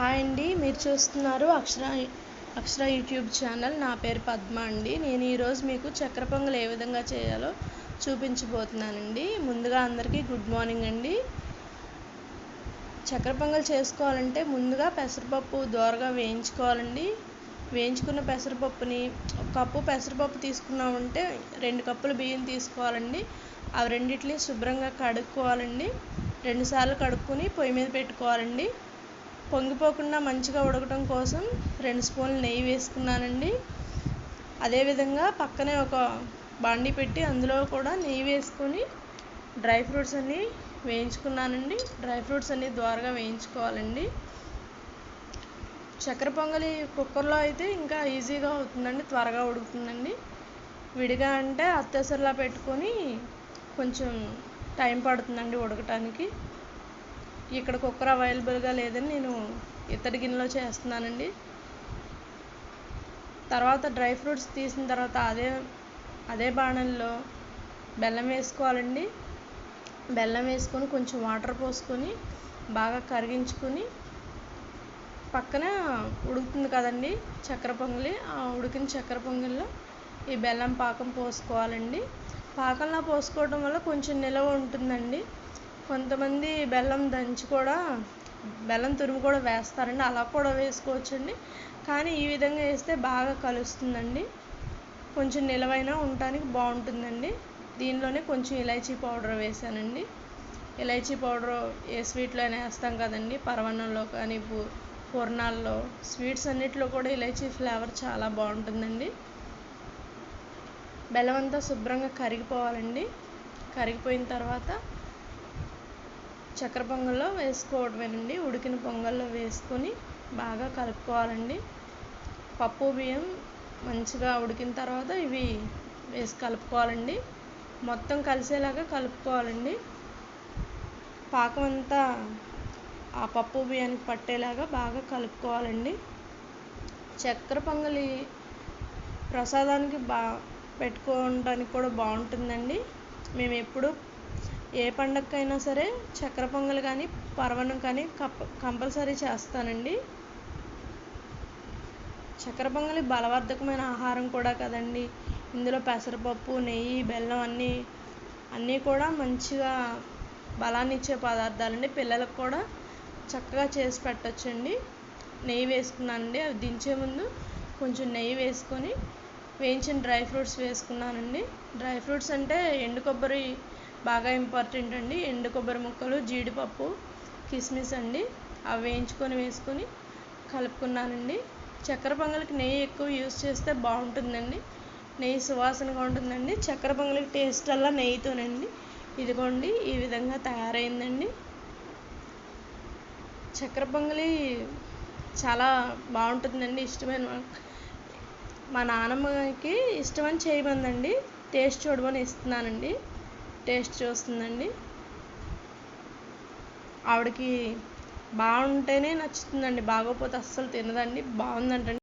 Hi అండి. మీరు చూస్తున్నారు అక్షర అక్షర యూట్యూబ్ ఛానల్. నా పేరు పద్మ అండి. నేను ఈరోజు మీకు చక్కెర పొంగల్ ఏ విధంగా చేయాలో చూపించబోతున్నానండి. ముందుగా అందరికీ గుడ్ మార్నింగ్ అండి. చక్కెర పొంగల్ చేసుకోవాలంటే ముందుగా పెసరపప్పు దోరగా వేయించుకోవాలండి. వేయించుకున్న పెసరపప్పుని ఒక కప్పు పెసరపప్పు తీసుకున్నామంటే రెండు కప్పులు బియ్యం తీసుకోవాలండి. అవి రెండిట్ని శుభ్రంగా కడుక్కోవాలండి. రెండుసార్లు కడుక్కొని పొయ్యి మీద పెట్టుకోవాలండి. పొంగిపోకుండా మంచిగా ఉడకటం కోసం రెండు స్పూన్లు నెయ్యి వేసుకున్నానండి. అదేవిధంగా పక్కనే ఒక బాండీ పెట్టి అందులో కూడా నెయ్యి వేసుకొని డ్రై ఫ్రూట్స్ అన్నీ వేయించుకున్నానండి. డ్రై ఫ్రూట్స్ అన్నీ ద్వారగా వేయించుకోవాలండి. చక్కెర పొంగలి కుక్కర్లో అయితే ఇంకా ఈజీగా అవుతుందండి త్వరగా ఉడుకుతుందండి. విడిగా అంటే అత్యవసరలా పెట్టుకొని కొంచెం టైం పడుతుందండి ఉడకటానికి. ఇక్కడ కుక్కర్ అవైలబుల్గా లేదని నేను ఇత్తడి గిన్నెలో చేస్తున్నానండి. తర్వాత డ్రై ఫ్రూట్స్ తీసిన తర్వాత అదే అదే బాణంలో బెల్లం వేసుకోవాలండి. బెల్లం వేసుకొని కొంచెం వాటర్ పోసుకొని బాగా కరిగించుకొని పక్కన ఉడుకుతుంది కదండి చక్కెర పొంగలి. ఆ ఉడికిన చక్కెర పొంగల్లో ఈ బెల్లం పాకం పోసుకోవాలండి. పాకంలో పోసుకోవడం వల్ల కొంచెం నిలవ ఉంటుందండి. కొంతమంది బెల్లం దంచి కూడా బెల్లం తురుము కూడా వేస్తారండి. అలా కూడా వేసుకోవచ్చండి. కానీ ఈ విధంగా వేస్తే బాగా కలుస్తుందండి. కొంచెం నిలవైన ఉండటానికి బాగుంటుందండి. దీనిలోనే కొంచెం ఇలైచీ పౌడర్ వేసానండి ఇలైచీ పౌడర్ ఏ స్వీట్లో అయినా వేస్తాం కదండి. పరవన్నంలో కానీ పూర్ణాల్లో. స్వీట్స్ అన్నిటిలో కూడా ఇలైచీ ఫ్లేవర్ చాలా బాగుంటుందండి. బెల్లం అంతా శుభ్రంగా కరిగిపోవాలండి. కరిగిపోయిన తర్వాత చక్కెర పొంగల్లో వేసుకోవడమేనండి. ఉడికిన పొంగల్లో వేసుకొని బాగా కలుపుకోవాలండి. పప్పు బియ్యం మంచిగా ఉడికిన తర్వాత ఇవి వేసి కలుపుకోవాలండి. మొత్తం కలిసేలాగా కలుపుకోవాలండి. పాకం అంతా ఆ పప్పు బియ్యానికి పట్టేలాగా బాగా కలుపుకోవాలండి. చక్కెర పొంగలి ప్రసాదానికి బా పెట్టుకోవడానికి కూడా బాగుంటుందండి. మేము ఎప్పుడూ ఏ పండగకైనా సరే చక్కెర పొంగల్ కానీ పర్వణం కానీ కప్ కంపల్సరీ చేస్తానండి. చక్కెర పొంగలి బలవర్ధకమైన ఆహారం కూడా కదండి. ఇందులో పెసరపప్పు నెయ్యి బెల్లం అన్నీ అన్నీ కూడా మంచిగా బలాన్ని ఇచ్చే పదార్థాలండి. పిల్లలకు కూడా చక్కగా చేసి పెట్టచ్చండి. నెయ్యి వేసుకున్నానండి. అవి దించే ముందు కొంచెం నెయ్యి వేసుకొని వేయించిన డ్రై ఫ్రూట్స్ వేసుకున్నానండి. డ్రై ఫ్రూట్స్ అంటే ఎండు కొబ్బరి బాగా ఇంపార్టెంట్ అండి. ఎండు కొబ్బరి ముక్కలు జీడిపప్పు కిస్మిస్ అండి. అవి వేయించుకొని వేసుకొని కలుపుకున్నానండి. చక్కెర పొంగలికి నెయ్యి ఎక్కువ యూస్ చేస్తే బాగుంటుందండి. నెయ్యి సువాసనగా ఉంటుందండి. చక్కెర పొంగలికి టేస్ట్ అలా నెయ్యితోనండి. ఇదిగోండి ఈ విధంగా తయారైందండి. చక్కెర పొంగలి చాలా బాగుంటుందండి. ఇష్టమైన మా నాన్నమ్మకి ఇష్టమని చేయమందండి. టేస్ట్ చూడమని ఇస్తున్నానండి. టేస్ట్ చూస్తుందండి. ఆవిడకి బాగుంటేనే నచ్చుతుందండి. బాగోకపోతే అస్సలు తినదండి. బాగుందంటే